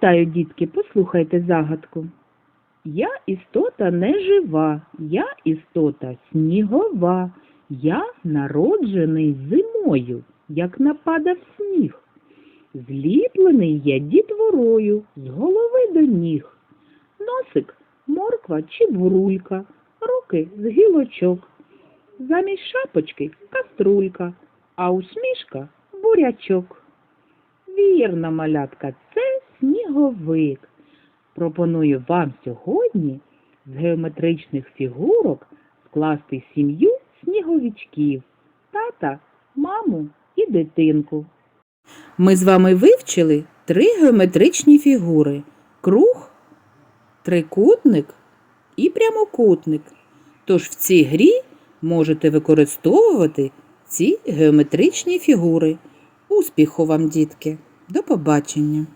Читаю, дітки, послухайте загадку. Я істота не жива, я істота снігова, я народжений зимою, як нападав сніг. Зліплений я дітворою з голови до ніг. Носик морква чи бурулька, руки з гілочок. Замість шапочки каструлька, а усмішка бурячок. Вірно, малятка, це сніговик. Пропоную вам сьогодні з геометричних фігурок скласти сім'ю сніговичків, тата, маму і дитинку. Ми з вами вивчили три геометричні фігури: круг, трикутник і прямокутник. Тож в цій грі можете використовувати ці геометричні фігури. Успіху вам, дітки! До побачення!